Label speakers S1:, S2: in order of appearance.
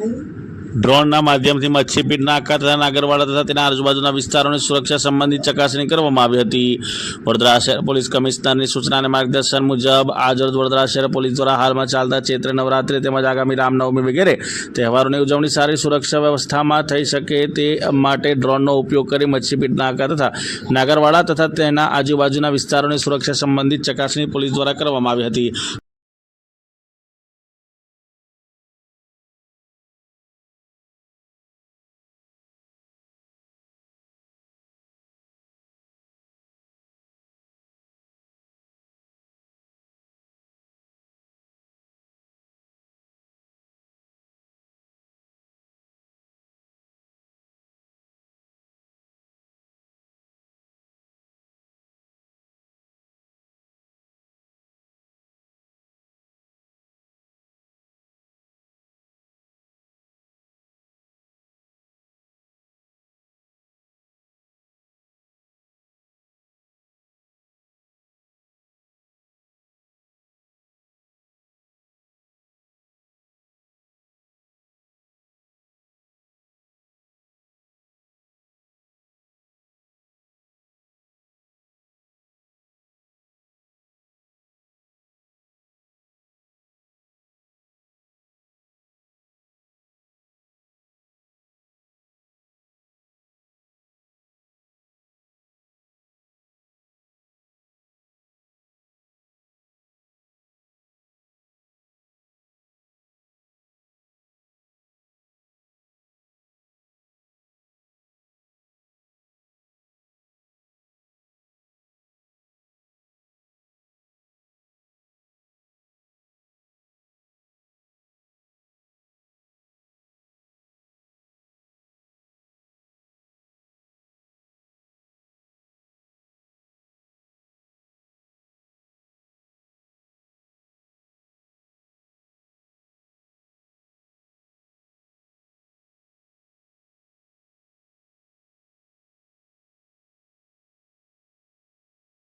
S1: ડ્રોનના માધ્યમથી મચ્છીપીટના આકાર તથા નાગરવાડા તથા તેના આજુબાજુના વિસ્તારોની સુરક્ષા સંબંધિત ચકાસણી કરવામાં આવી હતી. વડોદરા શહેર પોલીસ કમિશનરની સૂચના અને માર્ગદર્શન મુજબ આજરોજ વડોદરા શહેર પોલીસ દ્વારા હાલમાં ચાલતા ચૈત્ર નવરાત્રિ તેમજ આગામી રામનવમી વગેરે તહેવારોની ઉજવણી સારી સુરક્ષા વ્યવસ્થામાં થઈ શકે તે માટે ડ્રોનનો ઉપયોગ કરી મચ્છીપીટના આકાર તથા નાગરવાડા તથા તેના આજુબાજુના વિસ્તારોની સુરક્ષા સંબંધિત ચકાસણી પોલીસ દ્વારા કરવામાં આવી હતી.